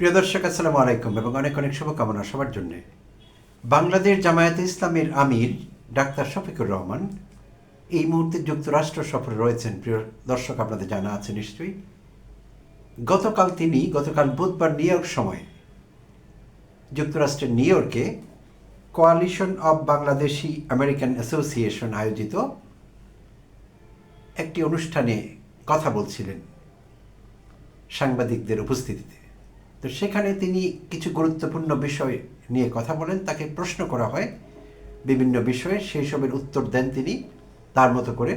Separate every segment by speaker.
Speaker 1: প্রিয় দর্শক, আসসালামু আলাইকুম এবং অনেক অনেক শুভকামনা সবার জন্য। বাংলাদেশ জামায়াতে ইসলামের আমির ডাক্তার শফিকুর রহমান এই মুহূর্তে যুক্তরাষ্ট্র সফরে রয়েছেন। প্রিয় দর্শক, আপনাদের জানা আছে নিশ্চয়ই। গতকাল তিনি, গতকাল বুধবার নিউ ইয়র্ক সময় যুক্তরাষ্ট্রের নিউ ইয়র্কে coalition of Bangladeshi American association আয়োজিত একটি অনুষ্ঠানে কথা বলছিলেন সাংবাদিকদের উপস্থিতিতে। তো সেখানে তিনি কিছু গুরুত্বপূর্ণ বিষয় নিয়ে কথা বলেন। তাকে প্রশ্ন করা হয় বিভিন্ন বিষয়ে, সেই সবের উত্তর দেন তিনি তার মতো করে।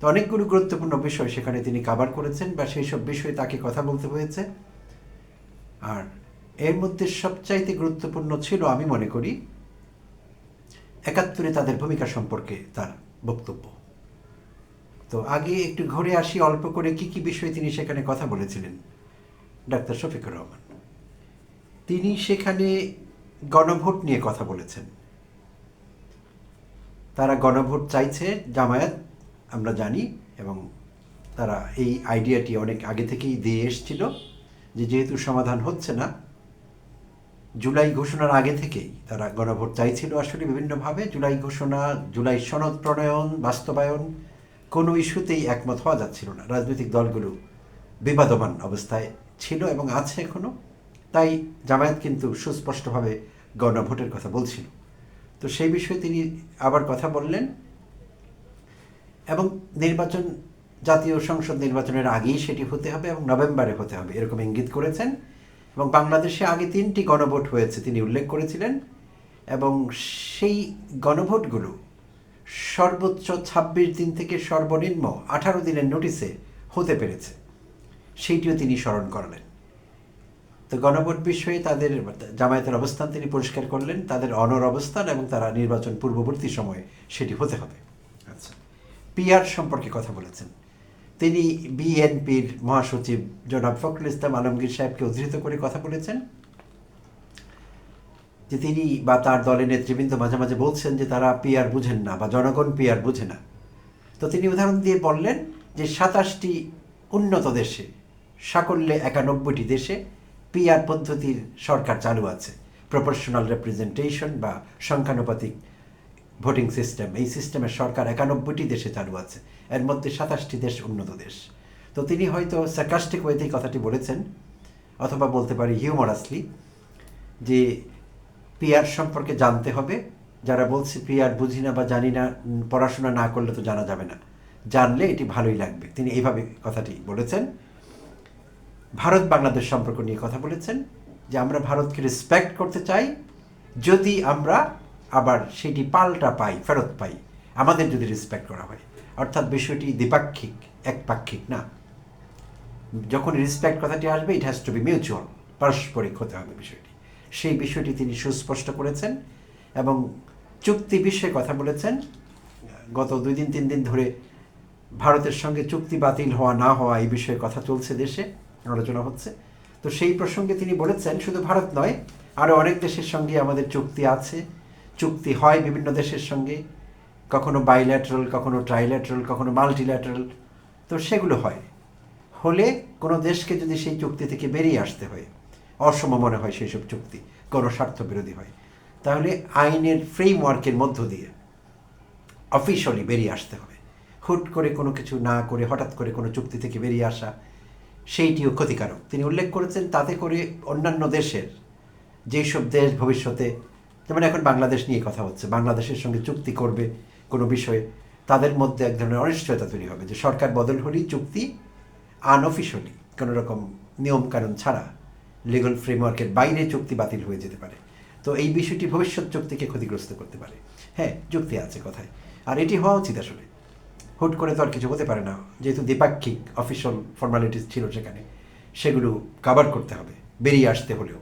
Speaker 1: তো অনেকগুলো গুরুত্বপূর্ণ বিষয় সেখানে তিনি কাভার করেছেন বা সেই সব বিষয়ে তাকে কথা বলতে হয়েছে। আর এর মধ্যে সবচাইতে গুরুত্বপূর্ণ ছিল, আমি মনে করি, একাত্তরে তাদের ভূমিকা সম্পর্কে তার বক্তব্য। তো আগে একটু ঘুরে আসি, অল্প করে কি কি বিষয়ে তিনি সেখানে কথা বলেছিলেন। ডাক্তার শফিকুর রহমান। তিনি সেখানে গণভোট নিয়ে কথা বলেছেন। তারা গণভোট চাইছে, জামায়াত, আমরা জানি, এবং তারা এই আইডিয়াটি অনেক আগে থেকেই দিয়ে এসছিল যে যেহেতু সমাধান হচ্ছে না, জুলাই ঘোষণার আগে থেকেই তারা গণভোট চাইছিল আসলে বিভিন্নভাবে। জুলাই ঘোষণা, জুলাই সনদ প্রণয়ন, বাস্তবায়ন, কোনো ইস্যুতেই একমত হওয়া যাচ্ছিল না। রাজনৈতিক দলগুলো বিবাদমান অবস্থায় ছিল এবং আছে এখনও তাই জামায়াত কিন্তু সুস্পষ্টভাবে গণভোটের কথা বলছিল। তো সেই বিষয়ে তিনি আবার কথা বললেন এবং নির্বাচন, জাতীয় সংসদ নির্বাচনের আগেই সেটি হতে হবে এবং নভেম্বরে হতে হবে, এরকম ইঙ্গিত করেছেন। এবং বাংলাদেশে আগে তিনটি গণভোট হয়েছে তিনি উল্লেখ করেছিলেন। এবং সেই গণভোটগুলো সর্বোচ্চ ছাব্বিশ দিন থেকে সর্বনিম্ন আঠারো দিনের নোটিসে হতে পেরেছে। সেইটিও তিনি স্মরণ করালেন। তো গণভোট বিষয়ে তাদের জামায়াতের অবস্থান তিনি পরিষ্কার করলেন, তাদের অনর অবস্থান এবং তারা নির্বাচন পূর্ববর্তী সময়ে সেটি হতে হবে। আচ্ছা পিআর সম্পর্কে কথা বলেছেন। তিনি বিএনপির মহাসচিব জনাব ফখরুল ইসলাম আলমগীর সাহেবকে উদ্ধৃত করে কথা বলেছেন যে তিনি বা তার দলের নেতৃবৃন্দ মাঝে মাঝে বলছেন যে তারা পিআর বুঝেন না বা জনগণ পিআর বুঝে না। তো তিনি উদাহরণ দিয়ে বললেন যে সাতাশটি উন্নত দেশে সাকল্যে একানব্বইটি দেশে পিআর পদ্ধতির সরকার চালু আছে। প্রপোর্শনাল রেপ্রেজেন্টেশন বা সংখ্যানুপাতিক ভোটিং সিস্টেম এই সিস্টেমের সরকার একানব্বইটি দেশে চালু আছে। এর মধ্যে সাতাশটি দেশ উন্নত দেশ। তো তিনি হয়তো স্যাকাস্টিক ওয়েতেই কথাটি বলেছেন, অথবা বলতে পারি হিউমারাসলি যে পিআর সম্পর্কে জানতে হবে। যারা বলছে পিআর বুঝি না বা জানি না, পড়াশোনা না করলে তো জানা যাবে না। জানলে এটি ভালোই লাগবে। তিনি এইভাবে কথাটি বলেছেন। ভারত বাংলাদেশ সম্পর্ক নিয়ে কথা বলেছেন, যে আমরা ভারতকে রেসপেক্ট করতে চাই, যদি আমরা আবার সেটি পাল্টা পাই, ফেরত পাই, আমাদের যদি রেসপেক্ট করা হয়। অর্থাৎ বিষয়টি দ্বিপাক্ষিক, একপাক্ষিক না। যখন রেসপেক্ট কথাটি আসবে it has to be mutual পারস্পরিক হতে হবে বিষয়টি। সেই বিষয়টি তিনি সুস্পষ্ট করেছেন এবং চুক্তি বিষয়ে কথা বলেছেন। গত দুই দিন, তিন দিন ধরে ভারতের সঙ্গে চুক্তি বাতিল হওয়া, না হওয়া এই বিষয়ে কথা চলছে দেশে। আলোচনা হচ্ছে। তো সেই প্রসঙ্গে তিনি বলেছেন, শুধু ভারত নয় আরও অনেক দেশের সঙ্গে আমাদের চুক্তি আছে। চুক্তি হয় বিভিন্ন দেশের সঙ্গে। কখনো বাইল্যাটারাল কখনো ট্রাইল্যাটারাল কখনো মাল্টিল্যাটারাল তো সেগুলো হয়। হলে কোনো দেশকে যদি সেই চুক্তি থেকে বেরিয়ে আসতে হয়, অসম মনে হয় সেই সব চুক্তি, কোনো স্বার্থ বিরোধী হয়, তাহলে আইনের ফ্রেমওয়ার্কের মধ্য দিয়ে অফিসিয়ালি বেরিয়ে আসতে হবে। হুট করে কোনো কিছু না করে, হঠাৎ করে কোনো চুক্তি থেকে বেরিয়ে আসা সেইটিও ক্ষতিকারক। তিনি উল্লেখ করেছেন তাতে করে অন্যান্য দেশের যেসব দেশ ভবিষ্যতে, যেমন এখন বাংলাদেশ নিয়ে কথা হচ্ছে, বাংলাদেশের সঙ্গে চুক্তি করবে কোনো বিষয়ে, তাদের মধ্যে এক ধরনের অনিশ্চয়তা তৈরি হবে যে সরকার বদল হলেই চুক্তি আনঅফিসিয়ালি কোনো রকম নিয়মকানুন ছাড়া লিগাল ফ্রেমওয়ার্কের বাইরে চুক্তি বাতিল হয়ে যেতে পারে। তো এই বিষয়টি ভবিষ্যৎ চুক্তিকে ক্ষতিগ্রস্ত করতে পারে। হ্যাঁ যুক্তি আছে কথায়। আর এটি হওয়া উচিত আসলে। হুট করে তো আর কিছু হতে পারে না। যেহেতু দ্বিপাক্ষিক অফিসিয়াল ফর্মালিটিস ছিল সেখানে, সেগুলো কাভার করতে হবে, বেরিয়ে আসতে হলেও।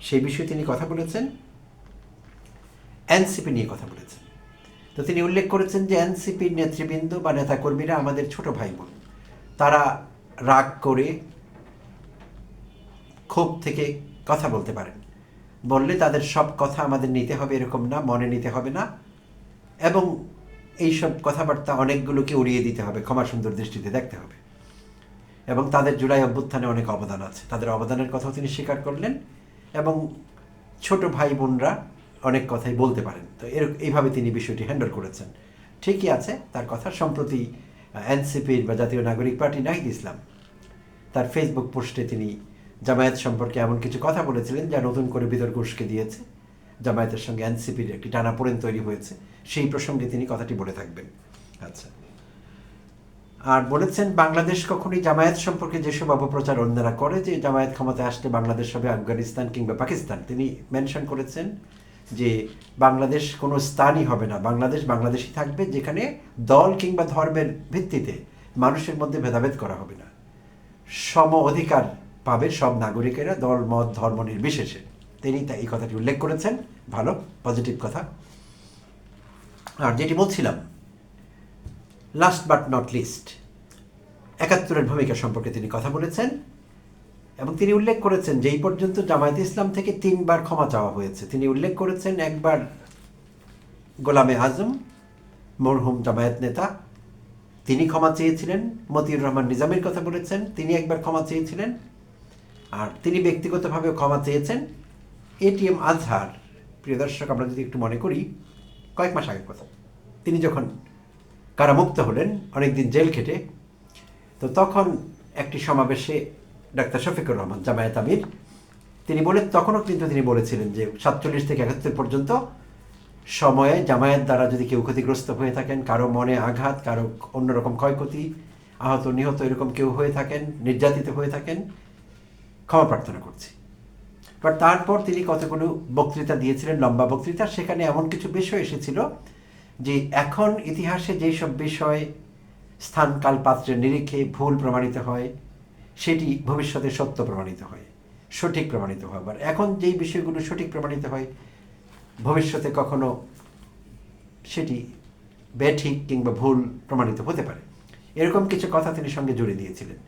Speaker 1: সেই বিষয়ে তিনি কথা বলেছেন এনসিপি নিয়ে কথা বলেছেন। তো তিনি উল্লেখ করেছেন যে এনসিপির নেতৃবৃন্দ বা নেতাকর্মীরা আমাদের ছোট ভাই বোন, তারা রাগ করে ক্ষোভ থেকে কথা বলতে পারেন। বললে তাদের সব কথা আমাদের নিতে হবে এরকম না, মনে নিতে হবে না। এবং এইসব কথাবার্তা অনেকগুলোকে উড়িয়ে দিতে হবে, ক্ষমা সুন্দর দৃষ্টিতে দেখতে হবে। এবং তাদের জুলাই অভ্যুত্থানে অনেক অবদান আছে। তাদের অবদানের কথাও তিনি স্বীকার করলেন এবং ছোট ভাই বোনরা অনেক কথাই বলতে পারেন। তো এর, এইভাবে তিনি বিষয়টি হ্যান্ডেল করেছেন। ঠিকই আছে, তার কথা সম্প্রতি এনসিপির বা জাতীয় নাগরিক পার্টি নাহিদ ইসলাম তার ফেসবুক পোস্টে তিনি জামায়াত সম্পর্কে এমন কিছু কথা বলেছিলেন যা নতুন করে বিতর্ক উস্কে দিয়েছে। জামায়াতের সঙ্গে এনসিপির একটি টানাপোড়েন তৈরি হয়েছে। সেই প্রসঙ্গে তিনি কথাটি বলে থাকবেন। আচ্ছা। আর বলেছেন, বাংলাদেশ কখনই জামায়াত সম্পর্কে যেসব অপপ্রচার অন্যরা করে যে জামায়াত ক্ষমতায় আসলে বাংলাদেশ হবে আফগানিস্তান কিংবা পাকিস্তান। তিনি মেনশন করেছেন যে বাংলাদেশ কোনো স্থানই হবে না। বাংলাদেশ বাংলাদেশই থাকবে যেখানে দল কিংবা ধর্মের ভিত্তিতে মানুষের মধ্যে ভেদাভেদ করা হবে না। সম অধিকার পাবে সব নাগরিকেরা, দল, মত, ধর্ম নির্বিশেষে। তিনি এই কথাটি উল্লেখ করেছেন। ভালো পজিটিভ কথা। আর যেটি বলছিলাম লাস্ট বাট নট লিস্ট একাত্তরের ভূমিকা সম্পর্কে তিনি কথা বলেছেন এবং তিনি উল্লেখ করেছেন যে এই পর্যন্ত জামায়াত ইসলাম থেকে তিনবার ক্ষমা চাওয়া হয়েছে। তিনি উল্লেখ করেছেন একবার গোলামে আজম, মরহুম জামায়াত নেতা, তিনি ক্ষমা চেয়েছিলেন, মতিউর রহমান নিজামের কথা বলেছেন, তিনি একবার ক্ষমা চেয়েছিলেন আর তিনি ব্যক্তিগতভাবেও ক্ষমা চেয়েছেন। এটিএম আজহার, প্রিয় দর্শক, আমরা যদি একটু মনে করি কয়েক মাস আগের কথা। তিনি যখন কারামুক্ত হলেন, অনেকদিন জেল খেটে, তো তখন একটি সমাবেশে ডাক্তার শফিকুর রহমান, জামায়াত আমির, তিনি বলে, তখনও কিন্তু তিনি বলেছিলেন যে সাতচল্লিশ থেকে একাত্তর পর্যন্ত সময়ে জামায়াত দ্বারা যদি কেউ ক্ষতিগ্রস্ত হয়ে থাকেন, কারও মনে আঘাত, কারও অন্যরকম ক্ষয়ক্ষতি, আহত, নিহত এরকম কেউ হয়ে থাকেন, নির্যাতিত হয়ে থাকেন, ক্ষমা প্রার্থনা করছি। বাট তারপর তিনি কতগুলো বক্তৃতা দিয়েছিলেন, লম্বা বক্তৃতা, সেখানে এমন কিছু বিষয় এসেছিল যে এখন ইতিহাসে যেই সব বিষয় স্থান কাল পাত্রের নিরিখে ভুল প্রমাণিত হয়, সেটি ভবিষ্যতে সত্য প্রমাণিত হয়, সঠিক প্রমাণিত হয়। আবার এখন যেই বিষয়গুলো সঠিক প্রমাণিত হয়, ভবিষ্যতে কখনো সেটি বেঠিক কিংবা ভুল প্রমাণিত হতে পারে। এরকম কিছু কথা তিনি সঙ্গে জুড়ে দিয়েছিলেন।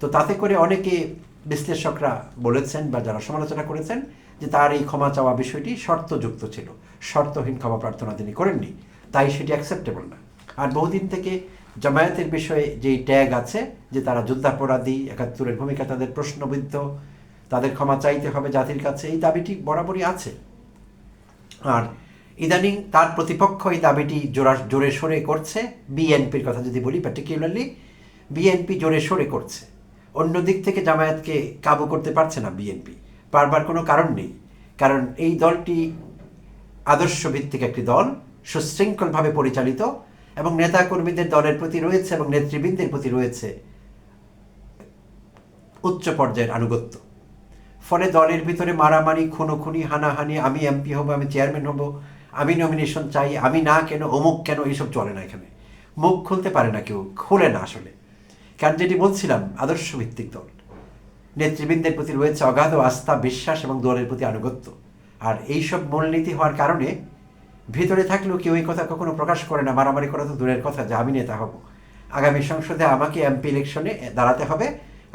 Speaker 1: তো তাতে করে অনেকে বিশ্লেষকরা বলেছেন বা যারা সমালোচনা করেছেন যে তার এই ক্ষমা চাওয়া বিষয়টি শর্তযুক্ত ছিল। শর্তহীন ক্ষমা প্রার্থনা তিনি করেননি। তাই সেটি অ্যাকসেপ্টেবল না। আর বহুদিন থেকে জামায়াতের বিষয়ে যেই ট্যাগ আছে যে তারা যুদ্ধাপরাধী, একাত্তরের ভূমিকা তাদের প্রশ্নবিদ্ধ, তাদের ক্ষমা চাইতে হবে জাতির কাছে, এই দাবিটি বরাবরই আছে। আর ইদানিং তার প্রতিপক্ষ এই দাবিটি জোরা জোরে সোরে করছে। বিএনপির কথা যদি বলি পার্টিকুলারলি বিএনপি জোরে সোরে করছে। অন্য দিক থেকে জামায়াতকে কাবু করতে পারছে না বিএনপি। পারবার কোনো কারণ নেই। কারণ এই দলটি আদর্শ ভিত্তিক একটি দল, সুশৃঙ্খলভাবে পরিচালিত এবং নেতাকর্মীদের দলের প্রতি রয়েছে এবং নেতৃবৃন্দের প্রতি রয়েছে উচ্চ পর্যায়ের আনুগত্য। ফলে দলের ভিতরে মারামারি, খুনোখুনি, হানাহানি, আমি এমপি হব, আমি চেয়ারম্যান হব, আমি নমিনেশন চাই, আমি না কেন, অমুক কেন, এইসব চলে না এখানে। মুখ খুলতে পারে না কেউ, খুলে না আসলে। কারণ যেটি বলছিলাম আদর্শ ভিত্তিক দল। নেতৃবৃন্দের প্রতি রয়েছে অগাধ আস্থা, বিশ্বাস এবং দলের প্রতি আনুগত্য। আর এইসব মূলনীতি হওয়ার কারণে ভিতরে থাকলেও কেউ এই কথা কখনো প্রকাশ করে না, মারামারি করা তো দূরের কথা, যে আমি নেতা হব। আগামী সংসদে আমাকে এমপি ইলেকশনে দাঁড়াতে হবে।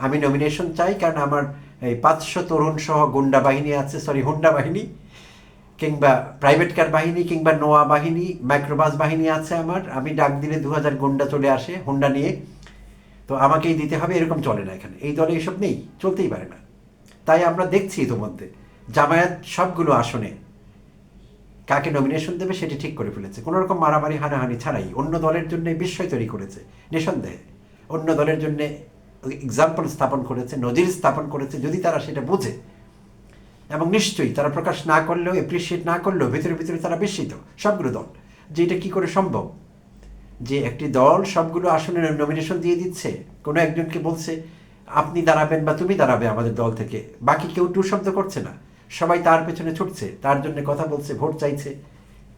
Speaker 1: আমি নমিনেশন চাই কারণ আমার এই পাঁচশো তরুণ সহ গুন্ডা বাহিনী আছে সরি হুন্ডা বাহিনী, কিংবা প্রাইভেট কার বাহিনী, কিংবা নোয়া বাহিনী মাইক্রোবাস বাহিনী আছে আমার। আমি ডাক দিলে দু হাজার গুন্ডা চলে আসে, হুন্ডা নিয়ে। তো আমাকেই দিতে হবে, এরকম চলে না এখানে। এই দলে এসব নেই, চলতেই পারে না। তাই আমরা দেখছি ইতোমধ্যে, জামায়াত সবগুলো আসনে কাকে নমিনেশন দেবে সেটি ঠিক করে ফেলেছে। কোনো রকম মারামারি, হানাহানি ছাড়াই অন্য দলের জন্য বিস্ময় তৈরি করেছে, নিঃসন্দেহে। অন্য দলের জন্য এক্সাম্পল স্থাপন করেছে, নজির স্থাপন করেছে, যদি তারা সেটা বোঝে। এবং নিশ্চয়ই তারা প্রকাশ না করলেও এপ্রিসিয়েট না করলেও, ভিতরে ভিতরে তারা বিস্মিত, সবগুলো দল। যে এটা কী করে সম্ভব? যে একটি দল সবগুলো আসনে নমিনেশন দিয়ে দিচ্ছে, কোনো একজনকে বলছে, আপনি দাঁড়াবেন বা তুমি দাঁড়াবে আমাদের দল থেকে। বাকি কেউ টু শব্দ করছে না। সবাই তার পেছনে ছুটছে, তার জন্য কথা বলছে, ভোট চাইছে।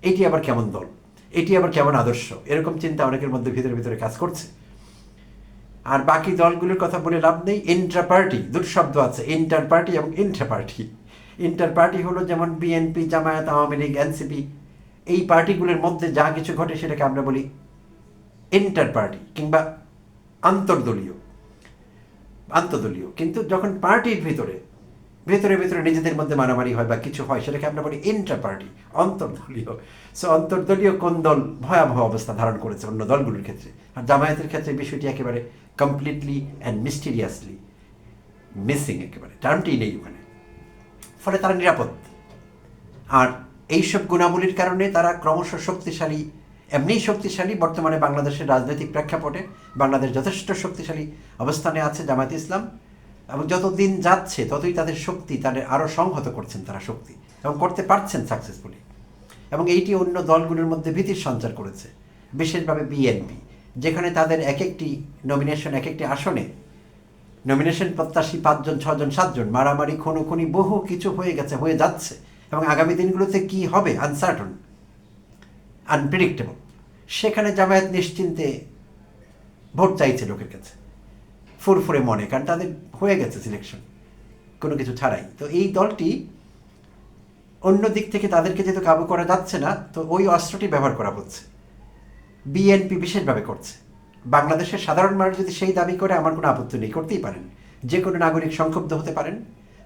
Speaker 1: এটি আবার কেমন দল? এটি আবার কেমন আদর্শ? এরকম চিন্তা অনেকের মধ্যে ভিতরে ভিতরে কাজ করছে। আর বাকি দলগুলোর কথা বলে লাভ নেই। ইন্টার পার্টি দুটো শব্দ আছে। ইন্টার পার্টি এবং ইন্টার পার্টি ইন্টার পার্টি হলো যেমন বিএনপি জামায়াত, আওয়ামী লীগ এনসিপি এই পার্টিগুলোর মধ্যে যা কিছু ঘটে সেটাকে আমরা বলি ইন্টার পার্টি কিংবা আন্তর্দলীয় আন্তদলীয় কিন্তু যখন পার্টির ভিতরে, ভেতরে ভেতরে নিজেদের মধ্যে মারামারি হয় বা কিছু হয়, সেটাকে আমরা বলি ইন্টার পার্টি অন্তর্দলীয়। সো অন্তর্দলীয় কোন দল ভয়াবহ অবস্থা ধারণ করেছে অন্য দলগুলোর ক্ষেত্রে? আর জামায়াতের ক্ষেত্রে বিষয়টি একেবারে কমপ্লিটলি অ্যান্ড মিস্টিরিয়াসলি মিসিং একেবারে। টার্মটি নেই ওখানে। ফলে তারা নিরাপদ। আর এইসব গুণাবলীর কারণে তারা ক্রমশ শক্তিশালী এমনিই শক্তিশালী, বর্তমানে বাংলাদেশের রাজনৈতিক প্রেক্ষাপটে বাংলাদেশ যথেষ্ট শক্তিশালী অবস্থানে আছে, জামায়াত ইসলাম। এবং যতদিন যাচ্ছে, ততই তাদের শক্তি, তাদের আরও সংহত করছেন তারা শক্তি, এবং করতে পারছেন সাকসেসফুলি এবং এইটি অন্য দলগুলোর মধ্যে ভীতির সঞ্চার করেছে, বিশেষভাবে বিএনপি যেখানে তাদের এক একটি নমিনেশন এক একটি আসনে নমিনেশন প্রত্যাশী পাঁচজন, ছজন, সাতজন, মারামারি, খুনোখুনি, বহু কিছু হয়ে গেছে, হয়ে যাচ্ছে। এবং আগামী দিনগুলোতে কি হবে? আনসার্টন আনপ্রেডিক্টেবল সেখানে জামায়াত নিশ্চিন্তে ভোট চাইছে লোকের কাছে। ফুরফুরে মনে, কারণ তাদের হয়ে গেছে সিলেকশন কোনো কিছু ছাড়াই। তো এই দলটি অন্য দিক থেকে তাদেরকে যেহেতু কাবু করা যাচ্ছে না, তো ওই অস্ত্রটি ব্যবহার করা হচ্ছে। বিএনপি বিশেষভাবে করছে। বাংলাদেশের সাধারণ মানুষ যদি সেই দাবি করে, আমার কোনো আপত্তি নেই, করতেই পারেন। যে কোনো নাগরিক সংক্ষুব্ধ হতে পারেন,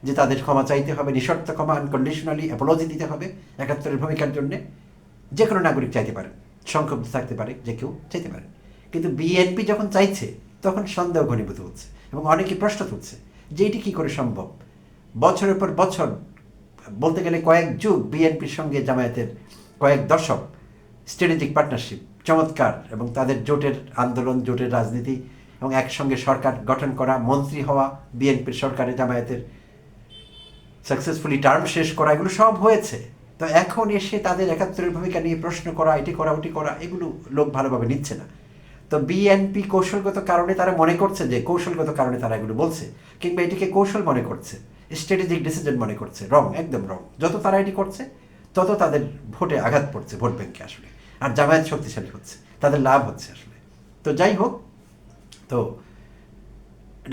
Speaker 1: যে তাদের ক্ষমা চাইতে হবে, নিঃশর্ত ক্ষমা আনকন্ডিশনালি অ্যাপোলজি দিতে হবে, একাত্তরের ভূমিকার জন্য, যে কোনো নাগরিক চাইতে পারেন। সংক্ষুব্ধ থাকতে পারে, যে কেউ চাইতে পারেন কিন্তু বিএনপি যখন চাইছে, তখন সন্দেহ ঘনীভূত হচ্ছে এবং অনেকে প্রশ্ন তুলছে যে এটি কী করে সম্ভব? বছরের পর বছর, বলতে গেলে কয়েক যুগ বিএনপির সঙ্গে জামায়াতের কয়েক দশক স্ট্র্যাটেজিক পার্টনারশিপ চমৎকার এবং তাদের জোটের আন্দোলন, জোটের রাজনীতি এবং একসঙ্গে সরকার গঠন করা, মন্ত্রী হওয়া বিএনপির সরকারে জামায়াতের সাকসেসফুলি টার্ম শেষ করা, এগুলো সব হয়েছে। তো এখন এসে তাদের একাত্তরের ভূমিকা নিয়ে প্রশ্ন করা, এটি করা, ওটি করা, এগুলো লোক ভালোভাবে নিচ্ছে না। তো বিএনপি কৌশলগত কারণে তারা মনে করছে যে, কৌশলগত কারণে তারা এগুলো বলছে, কিংবা এটিকে কৌশল মনে করছে স্ট্র্যাটেজিক ডিসিশন মনে করছে। রং একদম রং যত তারা এটি করছে, তত তাদের ভোটে আঘাত পড়ছে, ভোট ব্যাংকে আসলে। আর জামায়াত শক্তিশালী হচ্ছে, তাদের লাভ হচ্ছে আসলে। তো যাই হোক, তো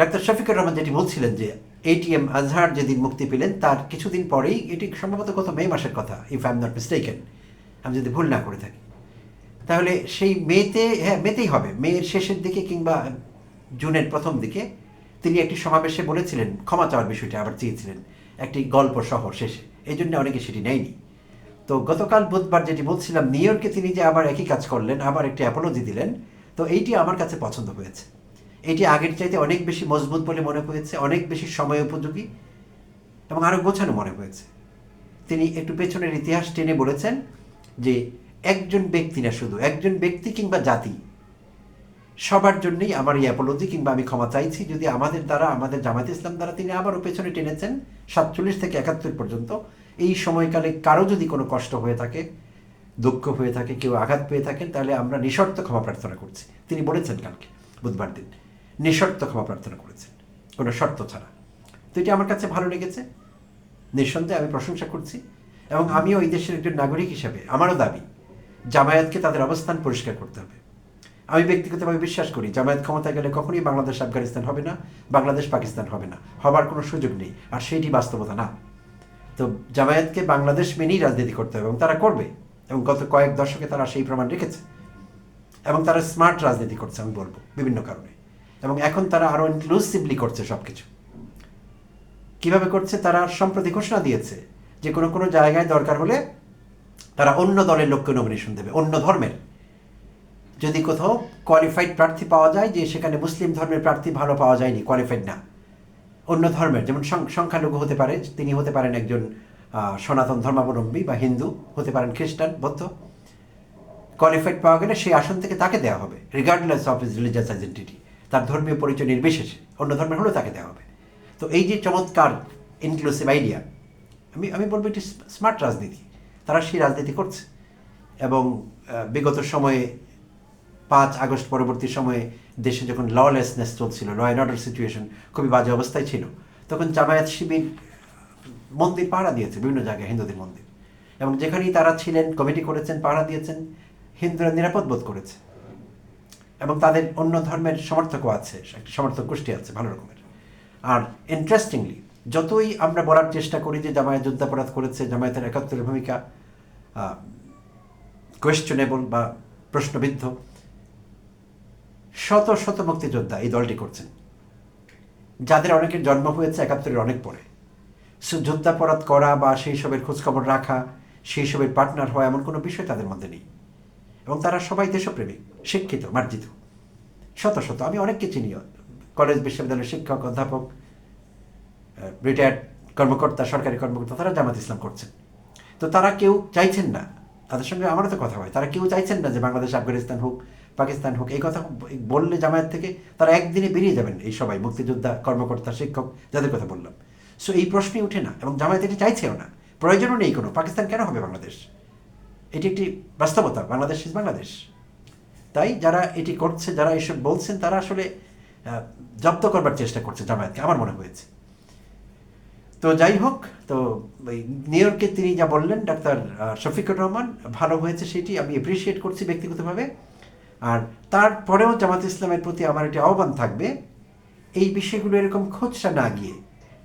Speaker 1: ডাক্তার শফিকুর রহমান যেটি বলছিলেন যে এটিএম আজহার যেদিন মুক্তি পেলেন, তার কিছুদিন পরেই এটি সম্ভবত গত মে মাসের কথা if I am not mistaken আমি যদি ভুল না করে থাকি। তাহলে সেই মেতে হ্যাঁ মেতেই হবে। মেয়ের শেষের দিকে কিংবা জুনের প্রথম দিকে তিনি একটি সমাবেশে বলেছিলেন, ক্ষমা চাওয়ার বিষয়টি আবার চেয়েছিলেন, একটি গল্প শহর শেষে। এই জন্য অনেকে সেটি নেয়নি। তো গতকাল বুধবার যেটি বলছিলাম, নিউ ইয়র্কে তিনি যে আবার একই কাজ করলেন, আবার একটি অ্যাপোলজি দিলেন, তো এইটি আমার কাছে পছন্দ হয়েছে। এটি আগের চাইতে অনেক বেশি মজবুত বলে মনে হয়েছে, অনেক বেশি সময় উপযোগী এবং আরও গোছানো মনে হয়েছে। তিনি একটু পেছনের ইতিহাস টেনে বলেছেন যে একজন ব্যক্তি না শুধু, একজন ব্যক্তি কিংবা জাতি, সবার জন্যই আমার এই অ্যাপোলজি কিংবা আমি ক্ষমা চাইছি। যদি আমাদের দ্বারা, আমাদের জামাত ইসলাম দ্বারা তিনি আবারও পেছনে টেনেছেন, সাতচল্লিশ থেকে একাত্তর পর্যন্ত, এই সময়কালে কারও যদি কোনো কষ্ট হয়ে থাকে, দুঃখ হয়ে থাকে, কেউ আঘাত পেয়ে থাকেন, তাহলে আমরা নিঃশর্ত ক্ষমা প্রার্থনা করছি। তিনি বলেছেন কালকে, বুধবার দিন। নিঃশর্ত ক্ষমা প্রার্থনা করেছেন। কোনো শর্ত ছাড়া। তো এটি আমার কাছে ভালো লেগেছে। নিঃসন্দেহে আমি প্রশংসা করছি এবং আমিও এই দেশের একজন নাগরিক হিসাবে আমারও দাবি, জামায়াতকে তাদের অবস্থান পরিষ্কার করতে হবে। আমি ব্যক্তিগতভাবে বিশ্বাস করি, জামায়াত ক্ষমতায় গেলে কখনোই বাংলাদেশ, আফগানিস্তান হবে না, বাংলাদেশ, পাকিস্তান হবে না। হবার কোনো সুযোগ নেই, আর সেইটি বাস্তবতা না। তো জামায়াতকে বাংলাদেশ মেনেই রাজনীতি করতে হবে এবং তারা করবে এবং গত কয়েক দশকে তারা সেই প্রমাণ রেখেছে এবং তারা স্মার্ট রাজনীতি করছে আমি বলব বিভিন্ন কারণে। এবং এখন তারা আরও ইনক্লুসিভলি করছে সব কিছু কীভাবে করছে? তারা সম্প্রতি ঘোষণা দিয়েছে যে কোনো কোনো জায়গায় দরকার হলে তারা অন্য দলের লোককে নমিনেশন দেবে, অন্য ধর্মের। যদি কোথাও কোয়ালিফাইড প্রার্থী পাওয়া যায় যে সেখানে মুসলিম ধর্মের প্রার্থী ভালো পাওয়া যায়নি কোয়ালিফাইড না। অন্য ধর্মের, যেমন সংখ্যালঘু হতে পারে, তিনি হতে পারেন একজন সনাতন ধর্মাবলম্বী বা হিন্দু, হতে পারেন খ্রিস্টান, বৌদ্ধ। কোয়ালিফাইড পাওয়া গেলে সেই আসন থেকে তাকে দেওয়া হবে regardless of is religious identity তার ধর্মীয় পরিচয় নির্বিশেষে, অন্য ধর্মের হলেও তাকে দেওয়া হবে। তো এই যে চমৎকার ইনক্লুসিভ আইডিয়া আমি আমি বলব এটি স্মার্ট রাজনীতি। তারা সেই রাজনীতি করছে। এবং বিগত সময়ে, পাঁচ আগস্ট পরবর্তী সময়ে দেশে যখন ললেসনেস চলছিল ল অ্যান্ড অর্ডার সিচুয়েশন খুবই বাজে অবস্থায় ছিল, তখন জামায়াত শিবির মন্দির পাহারা দিয়েছে, বিভিন্ন জায়গায় হিন্দুদের মন্দির। এবং যেখানেই তারা ছিলেন কমিটি করেছেন, পাহারা দিয়েছেন, হিন্দুরা নিরাপদ বোধ করেছে। এবং তাদের অন্য ধর্মের সমর্থকও আছে, একটি সমর্থক গোষ্ঠী আছে, ভালো রকমের। আর ইন্টারেস্টিংলি যতই আমরা বলার চেষ্টা করি যে জামায়াত যুদ্ধাপরাধ করেছে, জামায়াতের একাত্তরের ভূমিকা কোয়েশ্চনেবল বা প্রশ্নবিদ্ধ, শত শত মুক্তিযোদ্ধা এই দলটি করছেন। যাদের অনেকের জন্ম হয়েছে একাত্তরের অনেক পরে। সো যুদ্ধাপরাধ করা বা সেই সবের খোঁজখবর রাখা, সেই সবের পার্টনার হওয়া এমন কোনো বিষয় তাদের মধ্যে নেই। এবং তারা সবাই দেশপ্রেমিক, শিক্ষিত, মার্জিত। শত শত, আমি অনেককে চিনি কলেজ, বিশ্ববিদ্যালয়ের শিক্ষক, অধ্যাপক রিটায়ার্ড কর্মকর্তা, সরকারি কর্মকর্তা, তারা জামাত ইসলাম করছেন। তো তারা কেউ চাইছেন না, তাদের সঙ্গে আমারও তো কথা হয়, তারা কেউ চাইছেন না যে বাংলাদেশ, আফগানিস্তান হোক, পাকিস্তান হোক, এই কথা বললে জামায়াত থেকে তারা একদিনে বেরিয়ে যাবেন এই সবাই, মুক্তিযোদ্ধা, কর্মকর্তা, শিক্ষক, যাদের কথা বললাম। সো এই প্রশ্নই ওঠে না, এবং জামায়াত এটি চাইছেও না। প্রয়োজনও নেই কোনো, পাকিস্তান কেন হবে বাংলাদেশ? এটি একটি বাস্তবতা, বাংলাদেশ ইজ বাংলাদেশ তাই যারা এটি করছে, যারা এসব বলছেন, তারা আসলে জব্দ করবার চেষ্টা করছে জামায়াতকে, আমার মনে হয়েছে। তো যাই হোক, তো ওই নিউ ইয়র্কে তিনি যা বললেন, ডাক্তার শফিকুর রহমান, ভালো হয়েছে সেটি, আমি এপ্রিসিয়েট করছি ব্যক্তিগতভাবে। আর তারপরেও জামাত ইসলামের প্রতি আমার একটি আহ্বান থাকবে, এই বিষয়গুলো এরকম খোঁজটা না গিয়ে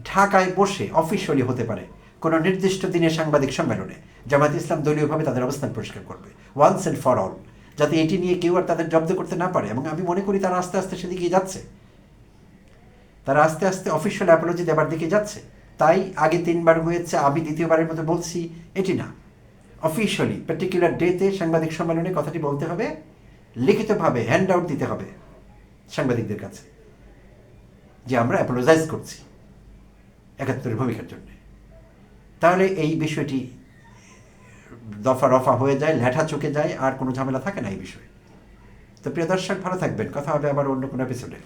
Speaker 1: ঢাকায় বসে অফিসিয়ালি হতে পারে। কোনো নির্দিষ্ট দিনে সাংবাদিক সম্মেলনে জামাত ইসলাম দলীয়ভাবে তাদের অবস্থান পরিষ্কার করবে। ওয়ান্স অ্যান্ড ফর অল যাতে এটি নিয়ে কেউ আর তাদের জব্দ করতে না পারে। এবং আমি মনে করি তারা আস্তে আস্তে সেদিকে যাচ্ছে। তারা আস্তে আস্তে অফিসিয়াল অ্যাপোলজি দেবার দিকে যাচ্ছে। তাই আগে তিনবার হয়েছে, আমি দ্বিতীয়বারের মতো বলছি, এটি না। অফিসিয়ালি পার্টিকুলার ডেতে সাংবাদিক সম্মেলনে কথাটি বলতে হবে। লিখিতভাবে হ্যান্ড আউট দিতে হবে সাংবাদিকদের কাছে। যে আমরা অ্যাপোলোজাইজ করছি। একাত্তরের ভূমিকার জন্য। তাহলে এই বিষয়টি দফা রফা হয়ে যায় ল্যাঠা চুকে যায়, আর কোনো ঝামেলা থাকে না এই বিষয়ে। তো প্রিয় দর্শক, ভালো থাকবেন। কথা হবে আবার অন্য কোনো এপিসোডে